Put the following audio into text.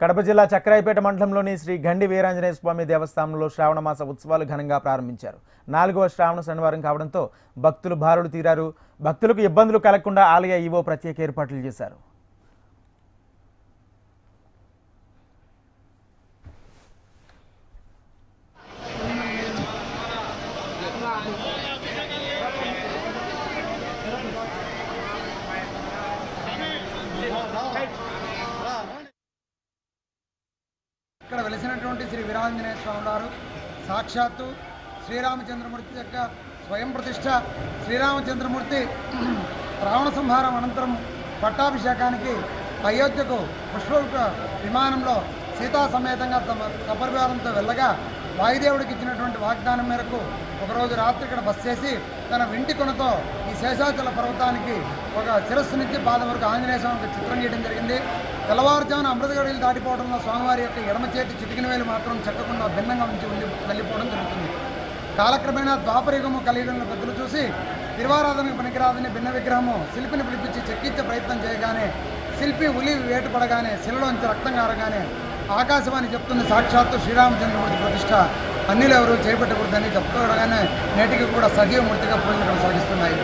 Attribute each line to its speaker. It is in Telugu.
Speaker 1: కడప జిల్లా చక్రాయపేట మండలంలోని శ్రీ గండి వీరాంజనేయ స్వామి దేవస్థానంలో శ్రావణ మాస ఉత్సవాలు ఘనంగా ప్రారంభించారు. నాలుగవ శ్రావణ శనివారం కావడంతో భక్తులు బారులు తీరారు. భక్తులకు ఇబ్బందులు కలగకుండా ఆలయ ఈవో ప్రత్యేక ఏర్పాట్లు చేశారు.
Speaker 2: ఇక్కడ వెలిసినటువంటి శ్రీ వీరాంజనేయ స్వామి వారు సాక్షాత్తు శ్రీరామచంద్రమూర్తి యొక్క స్వయం ప్రతిష్ట శ్రీరామచంద్రమూర్తి రావణ సంహారం అనంతరం పట్టాభిషేకానికి అయోధ్యకు పుష్ప విమానంలో సీతా సమేతంగా తమ సపరివారంతో వెళ్ళగా వాయుదేవుడికి ఇచ్చినటువంటి వాగ్దానం మేరకు ఒకరోజు రాత్రి ఇక్కడ బస్ చేసి తన వెంటి కొనతో ఈ శేషాచల పర్వతానికి ఒక శిరస్సు నుంచి పాద వరకు ఆంజనేయ స్వామికి చిత్రం గీయడం జరిగింది. తెల్లవారుజామున అమృతగడిలు దాటిపోవడంలో స్వామివారి యొక్క ఎడమ చేతి చిటికిన వేలు మాత్రం చెక్కకుండా భిన్నంగా ఉంచి వెళ్ళి వెళ్ళిపోవడం జరుగుతుంది. కాలక్రమేణా ద్వాపరయుగము కలియుగంలో పెద్దలు చూసి తిరువారాధనకు పనికిరాదని భిన్న విగ్రహము శిల్పిని పిలిపించి చెక్కించే ప్రయత్నం చేయగానే శిల్పి ఉలి వేటుపడగానే శిలలోంచి రక్తం కారగానే ఆకాశవాణి చెప్తున్న సాక్షాత్తు శ్రీరామచంద్రమూర్తి ప్రతిష్ట అన్నిలు ఎవరు చేపట్టకూడదని చెప్పుకోవడగానే నేటికి కూడా సజీవమూర్తిగా పూజలు కొనసాగిస్తున్నాయి.